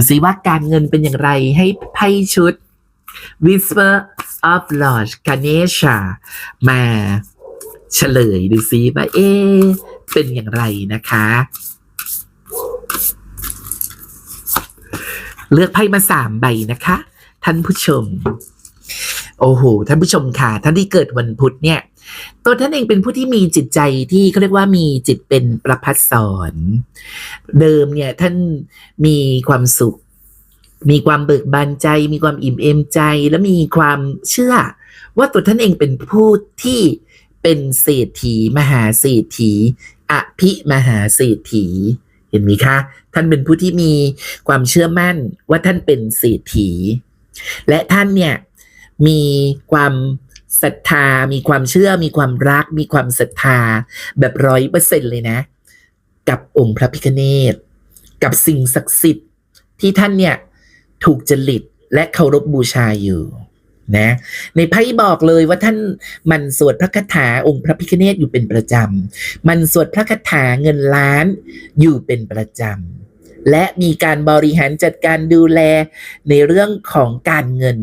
ดูซิว่าการเงินเป็นอย่างไรให้ไพ่ชุด Whisper of Lord Ganesha มาเฉลยดูซิว่าเอ๊เป็นอย่างไรนะคะ เลือกไพ่มาสามใบนะคะ ท่านผู้ชม โอ้โหท่านผู้ชมค่ะ ท่านที่เกิดวันพุธเนี่ยตัวท่านเองเป็นผู้ที่มีจิตใจที่เขาเรียกว่ามีจิตเป็นประพัดสอนเดิมเนี่ยท่านมีความสุข มีความเบิกบานใจ มีความอิ่มเอมใจ และมีความเชื่อ ว่าตัวท่านเองเป็นผู้ที่เป็นเศรษฐีมหาเศรษฐีอภิมหาเศรษฐีเห็นไหมคะ ท่านเป็นผู้ที่มีความเชื่อมั่นว่าท่านเป็นเศรษฐี และท่านเนี่ย มีความศรัทธา มีความเชื่อ มีความรัก มีความศรัทธา แบบร้อยเปอร์เซ็นเลยนะ กับองค์พระพิฆเนศ กับสิ่งศักดิ์สิทธิ์ที่ท่านเนี่ย ถูกจริตและเคารพบูชาอยู่นะในไพ่บอกเลยว่าท่านมันสวดพระคาถาองค์พระพิฆเนศอยู่เป็นประจำ มันสวดพระคาถาเงินล้านอยู่เป็นประจำ และมีการบริหารจัดการดูแลในเรื่องของการเงิน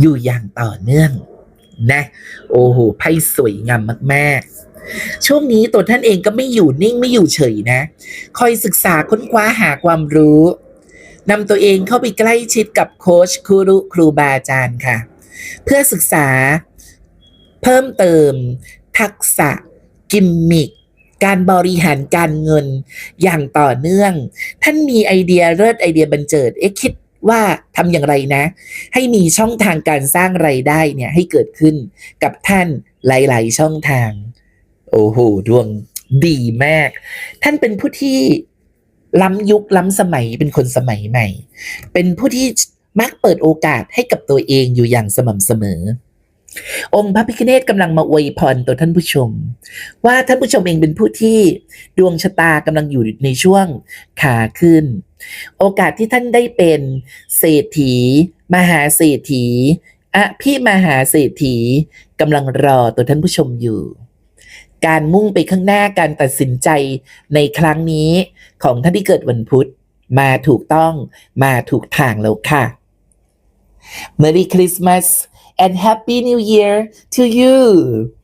อยู่อย่างต่อเนื่องนะโอ้โหไพ่สวยงามมากๆ ช่วงนี้ตัวท่านเองก็ไม่อยู่นิ่งไม่อยู่เฉยนะคอยศึกษาค้นคว้าหาความรู้นำตัวเองเข้าไปใกล้ชิดกับโค้ชครูรุครูบาอาจารย์ค่ะ เพื่อศึกษาเพิ่มเติมทักษะกิมมิค การบริหารการเงินอย่างต่อเนื่อง ท่านมีไอเดียเลิศไอเดียบันเจิด เอ๊ะคิดว่าทำอย่างไรนะ ให้มีช่องทางการสร้างไรายได้เนี่ยให้เกิดขึ้นกับท่านหลาย ๆ ช่องทาง โอ้โหดวงดีมาก ท่านเป็นผู้ที่ล้ำยุคล้ำสมัยเป็นคนสมัยใหม่ เป็นผู้ที่มักเปิดโอกาสให้กับตัวเองอยู่อย่างสม่ำเสมอ องค์พระพิฆเนศกำลังมาอวยพรตัวท่านผู้ชม ว่าท่านผู้ชมเองเป็นผู้ที่ดวงชะตากำลังอยู่ในช่วงขาขึ้น โอกาสที่ท่านได้เป็นเศรษฐี มหาเศรษฐีอะพี่มหาเศรษฐีกำลังรอตัวท่านผู้ชมอยู่ การมุ่งไปข้างหน้าการตัดสินใจในครั้งนี้ของท่านที่เกิดวันพุธมาถูกต้องมาถูกทางแล้วค่ะ Merry Christmas and Happy New Year to you